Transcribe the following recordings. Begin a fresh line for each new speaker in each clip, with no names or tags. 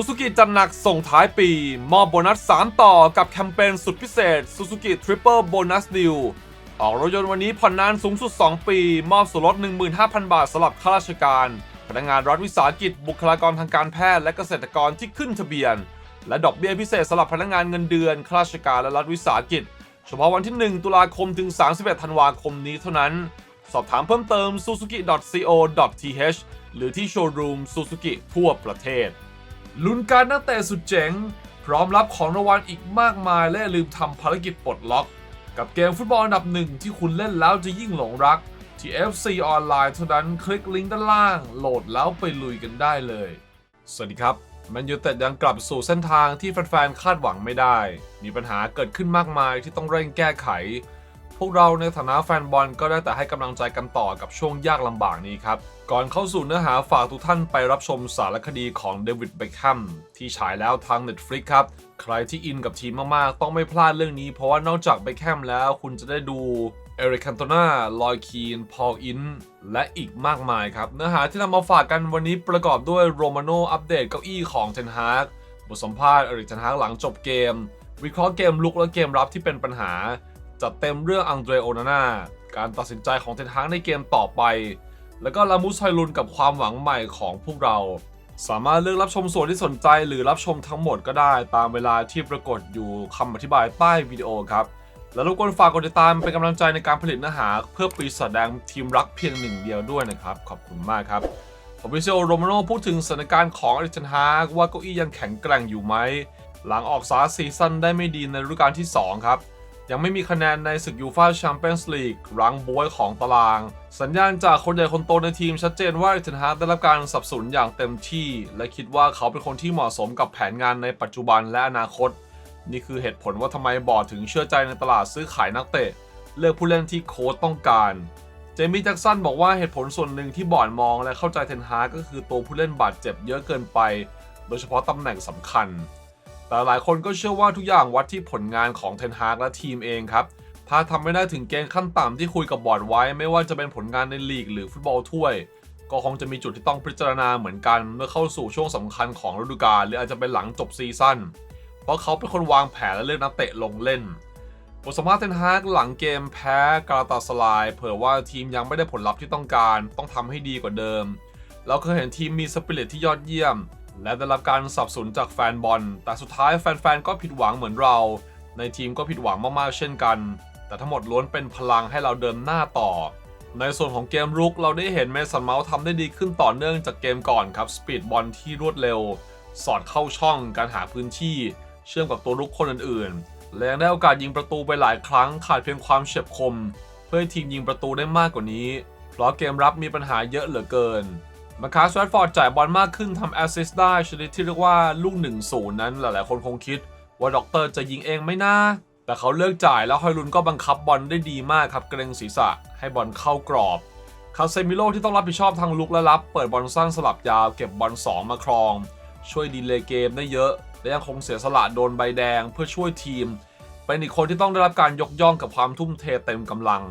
Suzuki จัดหนักส่งท้ายปี มอบโบนัส 3 ต่อกับแคมเปญสุดพิเศษ Suzuki Triple Bonus Deal ออกรถยนต์วันนี้ผ่อนนานสูงสุด 2 ปี มอบส่วนลด 15,000 บาทสำหรับข้าราชการ พนักงานรัฐวิสาหกิจ บุคลากรทางการแพทย์และเกษตรกรที่ขึ้นทะเบียน และดอกเบี้ยพิเศษสำหรับพนักงานเงินเดือนข้าราชการและรัฐวิสาหกิจ เฉพาะวันที่ 1 ตุลาคมถึง 31 ธันวาคมนี้เท่านั้น สอบถามเพิ่มเติม suzuki.co.th หรือที่โชว์รูม Suzuki ทั่วประเทศ ลุ้นการนักเตะสุดเจ๋ง พร้อมรับของรางวัลอีกมากมาย และลืมทำภารกิจปลดล็อก กับเกมฟุตบอลอันดับหนึ่งที่คุณเล่นแล้วจะยิ่งหลงรัก ที่ FC ออนไลน์เท่านั้นคลิกลิงก์ด้านล่าง โหลดแล้วไปลุยกันได้เลย สวัสดีครับแมนยูเต็ดยังกลับสู่เส้นทางที่แฟนๆคาดหวังไม่ได้ มีปัญหาเกิดขึ้นมากมายที่ต้องเร่งแก้ไข พวกเราในฐานะแฟนบอลก็ได้แต่ให้กำลังใจกันต่อกับช่วงยากลำบากนี้ครับ ก่อนเข้าสู่เนื้อหาฝากทุกท่านไปรับชมสารคดีของเดวิดเบคแฮมที่ฉายแล้วทาง Netflix ครับ ใครที่อินกับทีมมากๆ ต้องไม่พลาดเรื่องนี้ เพราะว่านอกจากเบคแฮมแล้วคุณจะได้ดูเอริกคันโตนาลอยคีน พอลอิน และอีกมากมายครับ เนื้อหาที่นำมาฝากกันวันนี้ประกอบด้วยโรมาโนอัปเดตเก้าอี้ของเทนฮากบทสัมภาษณ์เอริกเทนฮากหลังจบเกม วิเคราะห์เกมลุกและเกมรับที่เป็นปัญหา จัดเต็มเรื่องอังเดรโอนาน่าการตัดสินใจของเทนฮากในเกมต่อไป แล้วก็ลามุสไฮลุนกับความหวังใหม่ของพวกเรา สามารถเลือกรับชมส่วนที่สนใจหรือรับชมทั้งหมดก็ได้ตามเวลาที่ปรากฏอยู่คำอธิบายใต้วิดีโอครับ แล้วรบกวนฝากกดติดตามเป็นกำลังใจในการผลิตเนื้อหา เพื่อปีศาจแดงทีมรักเพียงหนึ่งเดียวด้วยนะครับ ขอบคุณมากครับผมวิเซลโรมาโนพูดถึงสถานการณ์ของอริจันฮากว่าเก้าอี้ยังแข็งแกร่งอยู่ไหมหลังออกสาซีซั่นได้ไม่ดีในฤดูกาลที่ 2 ครับ ยังไม่มีคะแนนในศึกยูฟ่าแชมเปี้ยนส์ลีกรังบวยของตาราง สัญญาณจากคนใหญ่คนโตในทีมชัดเจนว่าเอเทนฮากได้รับการสับสนุนอย่างเต็มที่ และคิดว่าเขาเป็นคนที่เหมาะสมกับแผนงานในปัจจุบันและอนาคต นี่คือเหตุผลว่าทำไมบอร์ดถึงเชื่อใจในตลาดซื้อขายนักเตะ เลือกผู้เล่นที่โค้ชต้องการเจมี่แจ็กสันบอกว่าเหตุผลส่วนหนึ่งที่บอร์ดมองและเข้าใจเทนฮากก็คือตัวผู้เล่นบาดเจ็บเยอะเกินไป โดยเฉพาะตำแหน่งสำคัญ แต่หลายคนก็เชื่อว่าทุกอย่างวัดที่ผลงานของเทนฮากและทีมเองครับ ถ้าทำไม่ได้ถึงเกณฑ์ขั้นต่ำที่คุยกับบอร์ดไว้ ไม่ว่าจะเป็นผลงานในลีกหรือฟุตบอลถ้วย ก็คงจะมีจุดที่ต้องพิจารณาเหมือนกันเมื่อเข้าสู่ช่วงสำคัญของฤดูกาลหรืออาจจะเป็นหลังจบซีซั่นเพราะเขาเป็นคนวางแผนและเลือกนักเตะลงเล่นบทสัมภาษณ์เทนฮากหลังเกมแพ้กาลาตาสลายเผยว่าทีมยังไม่ได้ผลลัพธ์ที่ต้องการ ต้องทำให้ดีกว่าเดิมเราเคยเห็นทีมมีสปิริตที่ยอดเยี่ยม และได้รับการสนับสนุนจากแฟนบอล แต่สุดท้ายแฟนๆ ก็ผิดหวังเหมือนเรา ในทีมก็ผิดหวังมากๆ เช่นกัน แต่ทั้งหมดล้วนเป็นพลังให้เราเดินหน้าต่อ ในส่วนของเกมรุกเราได้เห็นเมสันเมาส์ทำได้ดีขึ้นต่อเนื่องจากเกมก่อนครับสปีดบอลที่รวดเร็ว สอดเข้าช่องการหาพื้นที่ เชื่อมกับตัวรุกคนอื่นๆ และยังได้โอกาสยิงประตูไปหลายครั้งขาดเพียงความเฉียบคม เพื่อให้ทีมยิงประตูได้มากกว่านี้ เพราะเกมรับมีปัญหาเยอะเหลือเกิน มาคาสแวตฟอร์ดจ่ายบอลมากขึ้นทำแอสซิสต์ได้ชนิดที่เรียกว่าลูก1-0นั้นหลายๆ คนคงคิด ว่าด็อกเตอร์จะยิงเองไม่น่า แต่เขาเลือกจ่ายแล้วฮอยลุนก็บังคับบอลได้ดีมากครับ เกรงศีรษะให้บอลเข้ากรอบคาเซมิโลที่ต้องรับผิดชอบทางลุกและรับ เปิดบอลสั้นสลับยาวเก็บบอล2 มาครอง ช่วยดีเลย์เกมได้เยอะ และยังคงเสียสละโดนใบแดงเพื่อช่วยทีม เป็นอีกคนที่ต้องได้รับการยกย่องกับความทุ่มเทเต็มกำลัง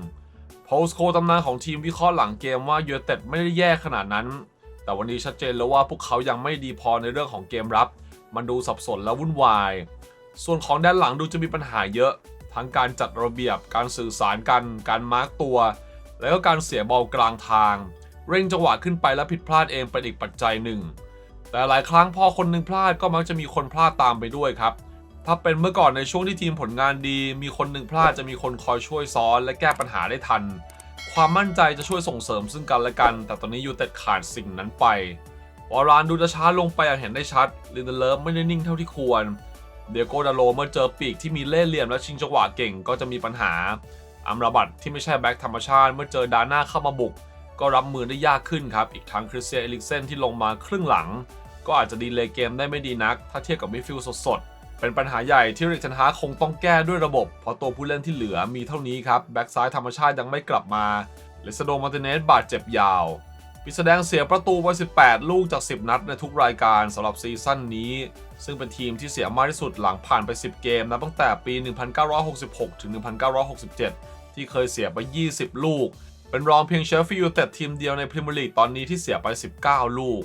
โพสโคตำนานของทีมวิเคราะห์หลังเกมว่ายูเต็ดไม่ได้แย่ขนาดนั้น แต่วันนี้ชัดเจนแล้วว่าพวกเขายังไม่ดีพอในเรื่องของเกมรับ มันดูสับสนและวุ่นวาย ส่วนของด้านหลังดูจะมีปัญหาเยอะ ทั้งการจัดระเบียบ การสื่อสารกัน การมาร์กตัว แล้วก็การเสียบอลกลางทาง เร่งจังหวะขึ้นไปแล้วผิดพลาดเองเป็นอีกปัจจัยหนึ่ง แต่หลายครั้งพอคนหนึงพลาดก็มักจะมีคนพลาดตามไปด้วยครับ ถ้าเป็นเมื่อก่อนในช่วงที่ทีมผลงานดี มีคนหนึ่งพลาดจะมีคนคอยช่วยซ้อน และแก้ปัญหาได้ทัน ความมั่นใจจะช่วยส่งเสริมซึ่งกันและกัน แต่ตอนนี้ยูเต็ดขาดสิ่งนั้นไปวารานดูจะช้าลงไปอย่างเห็นได้ชัดลินเดเลฟไม่ได้นิ่งเท่าที่ควร เดียโกดาโลเมื่อเจอปีกที่มีเล่ห์เหลี่ยมและชิงจังหวะเก่งก็จะมีปัญหา อัมราบัตที่ไม่ใช่แบ็คธรรมชาติ เมื่อเจอดาน่าเข้ามาบุก ก็รับมือได้ยากขึ้นครับ อีกทั้งคริสเตียนเอลิกเซนที่ลงมาครึ่งหลัง ก็อาจจะดีเลยเกมได้ไม่ดีนัก ถ้าเทียบกับมิดฟิลด์สดๆ เป็นปัญหาใหญ่ที่เริกเทนฮาคงต้องแก้ด้วยระบบ เพราะตัวผู้เล่นที่เหลือมีเท่านี้ครับ แบ็กซ้ายธรรมชาติยังไม่กลับมาเลสโดมาร์ติเนสบาดเจ็บยาวปิดแสดงเสียประตูไว้ 18 ลูกจาก 10 นัดในทุกรายการสำหรับซีซั่นนี้ ซึ่งเป็นทีมที่เสียมากที่สุดหลังผ่านไป 10 เกมนับตั้งแต่ปี 1966 ถึง 1967 ที่เคยเสียไป 20 ลูก เป็นรองเพียงเชฟฟิลด์ยูไนเต็ดทีมเดียวในพรีเมียร์ลีกตอนนี้ที่เสียไป 19 ลูก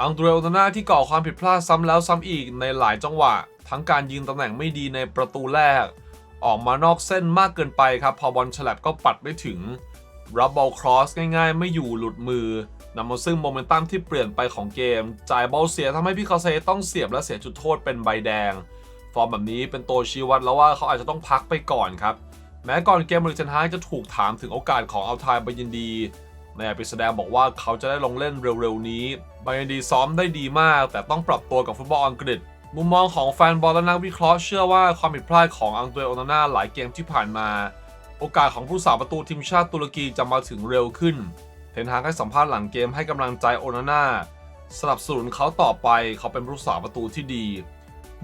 อังเดรโอนาน่าที่ก่อความผิดพลาดซ้ำแล้วซ้ำอีกในหลายจังหวะ ทั้งการยิงตำแหน่งไม่ดีในประตูแรก ออกมานอกเส้นมากเกินไปครับ พอบอลฉลับก็ปัดไม่ถึง รับบอลครอสง่ายๆ ไม่อยู่หลุดมือนำมาซึ่งโมเมนตัมที่เปลี่ยนไปของเกม จ่ายบอลเสียทำให้พี่คาเซต้องเสียบและเสียจุดโทษเป็นใบแดง ฟอร์มแบบนี้เป็นตัวชี้วัดแล้วว่าเขาอาจจะต้องพักไปก่อนครับ แม้ก่อนเกมบริเทนฮากจะถูกถามถึงโอกาสของอัลไทายบยินดี ในอภิสดงบอกว่าเขาจะได้ลงเล่นเร็วๆนี้บายินดีซ้อมได้ดีมาก แต่ต้องปรับตัวกับฟุตบอลอังกฤษ มุมมองของแฟนบอลและนักวิเคราะห์เชื่อว่าความผิดพลาดของอังเดรโอนาน่าหลายเกมที่ผ่านมา โอกาสของผู้สาประตูทีมชาติตุรกีจะมาถึงเร็วขึ้น เทนฮากให้สัมภาษณ์หลังเกมให้กำลังใจโอนาน่าสนับสนุนเขาต่อไปเขาเป็นผู้สาประตูที่ดี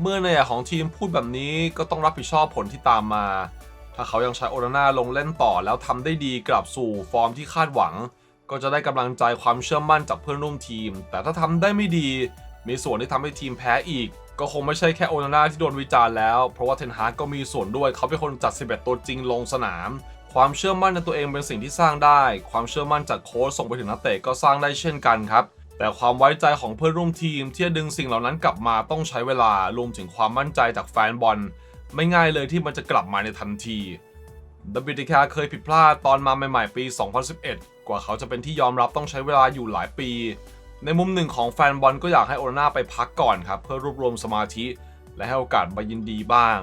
เมื่อในของทีมพูดแบบนี้ก็ต้องรับผิดชอบผลที่ตามมา ถ้าเขายังใช้โอนาน่าลงเล่นต่อแล้วทำได้ดีกลับสู่ฟอร์มที่คาดหวัง ก็จะได้กำลังใจความเชื่อมั่นจากเพื่อนร่วมทีม แต่ถ้าทำได้ไม่ดี มีส่วนที่ทำให้ทีมแพ้อีก ก็คงไม่ใช่แค่โอนาน่าที่โดนวิจารณ์แล้ว เพราะว่าเทนฮากก็มีส่วนด้วยเขาเป็นคนจัด 11 ตัวจริงลงสนาม ความเชื่อมั่นในตัวเองเป็นสิ่งที่สร้างได้ ความเชื่อมั่นจากโค้ชส่งไปถึงนักเตะก็สร้างได้เช่นกันครับแต่ความไว้ใจของเพื่อนร่วมทีมที่จะดึงสิ่งเหล่านั้นกลับมาต้องใช้เวลารวมถึงความมั่นใจจากแฟนบอล ไม่ง่ายเลยที่มันจะกลับมาในทันทีดับบิดิคาเคยผิดพลาดตอนมาใหม่ๆปี 2011 กว่าเขาจะเป็นที่ยอมรับต้องใช้เวลาอยู่หลายปี ในมุมหนึ่งของแฟนบอลก็อยากให้โอนาน่าไปพักก่อนครับเพื่อรวบรวมสมาธิ และให้โอกาสบายินดีบ้าง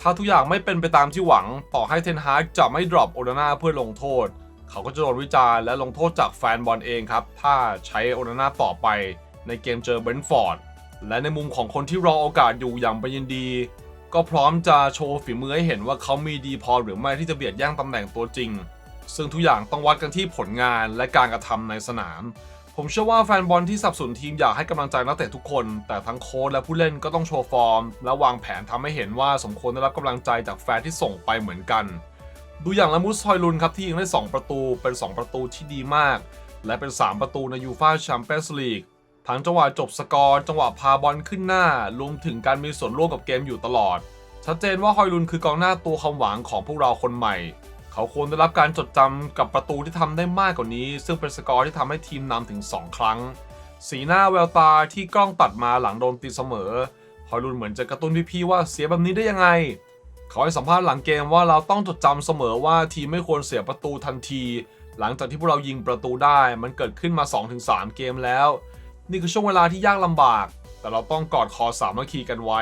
ถ้าทุกอย่างไม่เป็นไปตามที่หวัง ต่อให้เทนฮากจะไม่ดรอปโอนาน่าเพื่อลงโทษ เขาก็จะโดนวิจารณ์และลงโทษจากแฟนบอลเองครับถ้าใช้โอนาน่าต่อไปในเกมเจอเบรนท์ฟอร์ดและในมุมของคนที่รอโอกาสอยู่อย่างบายินดีก็พร้อมจะโชว์ฝีมือให้เห็นว่าเขามีดีพอหรือไม่ที่จะเบียดแย่งตำแหน่งตัวจริง ซึ่งทุกอย่างต้องวัดกันที่ผลงานและการกระทำในสนาม ผมเชื่อว่าแฟนบอลที่สับสนทีมอยากให้กำลังใจนักเตะทุกคน แต่ทั้งโค้ชและผู้เล่นก็ต้องโชว์ฟอร์ม และวางแผนทำให้เห็นว่าสมควรได้รับกำลังใจจากแฟนที่ส่งไปเหมือนกัน ดูอย่างละมุสฮอยลุนครับที่ยิงได้ 2 ประตูเป็น 2 ประตูที่ดีมาก และเป็น 3 ประตูในยูฟ่าแชมเปี้ยนส์ลีกทั้งจังหวะจบสกอร์จังหวะพาบอลขึ้นหน้ารวมถึงการมีส่วนร่วมกับเกมอยู่ตลอด ชัดเจนว่าฮอยลุนคือกองหน้าตัวความหวังของพวกเราคนใหม่ เขาควรได้รับการจดจำกับประตูที่ทำได้มากกว่านี้ ซึ่งเป็นสกอร์ที่ทำให้ทีมนำถึง 2 ครั้ง สีหน้าแววตาที่กล้องตัดมาหลังโดนตีเสมอฮอยลุนเหมือนจะกระตุ้นพี่ๆว่าเสียแบบนี้ได้ยังไง เขาให้สัมภาษณ์หลังเกมว่าเราต้องจดจำเสมอว่าทีมไม่ควรเสียประตูทันที หลังจากที่พวกเรายิงประตูได้ มันเกิดขึ้นมา 2-3 เกมแล้ว นี่คือช่วงเวลาที่ยากลำบาก แต่เราต้องกอดคอสามัคคีกันไว้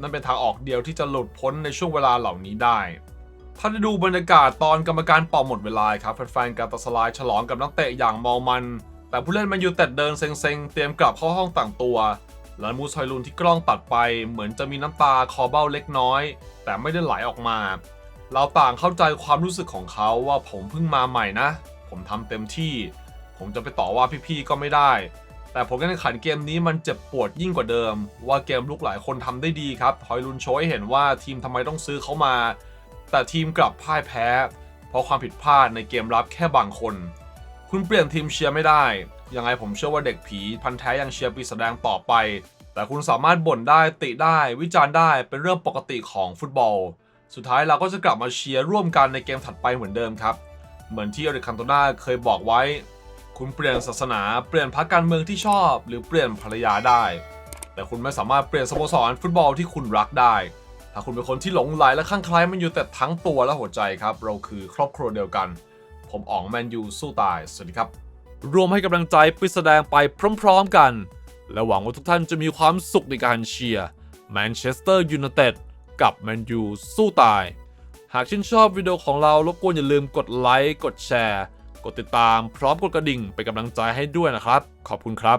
นั่นเป็นทางออกเดียวที่จะหลุดพ้นในช่วงเวลาเหล่านี้ได้ ถ้าได้ดูบรรยากาศตอนกรรมการเป่าหมดเวลาครับแฟนๆการตาสลายฉลองกับนักเตะอย่างเมามัน แต่ผู้เล่นมันยูเต็ดเดินเซ็งๆ เตรียมกลับเข้าห้องต่างตัวและมูซอยลุนที่กล้องตัดไปเหมือนจะมีน้ำตาคอเบ้าเล็กน้อย แต่ไม่ได้ไหลออกมา เราต่างเข้าใจความรู้สึกของเขาว่าผมเพิ่งมาใหม่นะ ผมทำเต็มที่ ผมจะไปต่อว่าพี่ๆก็ไม่ได้ แต่ผลการแข่งขันเกมนี้มันเจ็บปวดยิ่งกว่าเดิม ว่าเกมลุกหลายคนทำได้ดีครับฮอยลุนโชว์ให้เห็นว่าทีมทำไมต้องซื้อเขามา แต่ทีมกลับพ่ายแพ้ เพราะความผิดพลาดในเกมรับแค่บางคน คุณเปลี่ยนทีมเชียร์ไม่ได้ ยังไงผมเชื่อว่าเด็กผีพันแท้ยังเชียร์ปีแสดงต่อไป แต่คุณสามารถบ่นได้ติได้วิจารณ์ได้เป็นเรื่องปกติของฟุตบอล สุดท้ายเราก็จะกลับมาเชียร์ร่วมกันในเกมถัดไปเหมือนเดิมครับ เหมือนที่อริกคันโตนาเคยบอกไว้ คุณเปลี่ยนศาสนาเปลี่ยนพรรคการเมืองที่ชอบ หรือเปลี่ยนภรรยาได้ แต่คุณไม่สามารถเปลี่ยนสโมสรฟุตบอลที่คุณรักได้ ถ้าคุณเป็นคนที่หลงไหลและข้างใคล้ายมันอยู่แต่ทั้งตัวและหัวใจครับ เราคือครอบครัวเดียวกัน ผมอ๋องแมนยูสู้ตาย สวัสดีครับ รวมให้กำลังใจปิดแสดงไปพร้อมๆกัน และหวังว่าทุกท่านจะมีความสุขในการเชียร์แมนเชสเตอร์ยูไนเต็ดกับแมนยูสู้ตาย หากชื่นชอบวิดีโอของเรารบกวนอย่าลืมกดไลค์กดแชร์ กดติดตามพร้อมกดกระดิ่งเป็นกำลังใจให้ด้วยนะครับ ขอบคุณครับ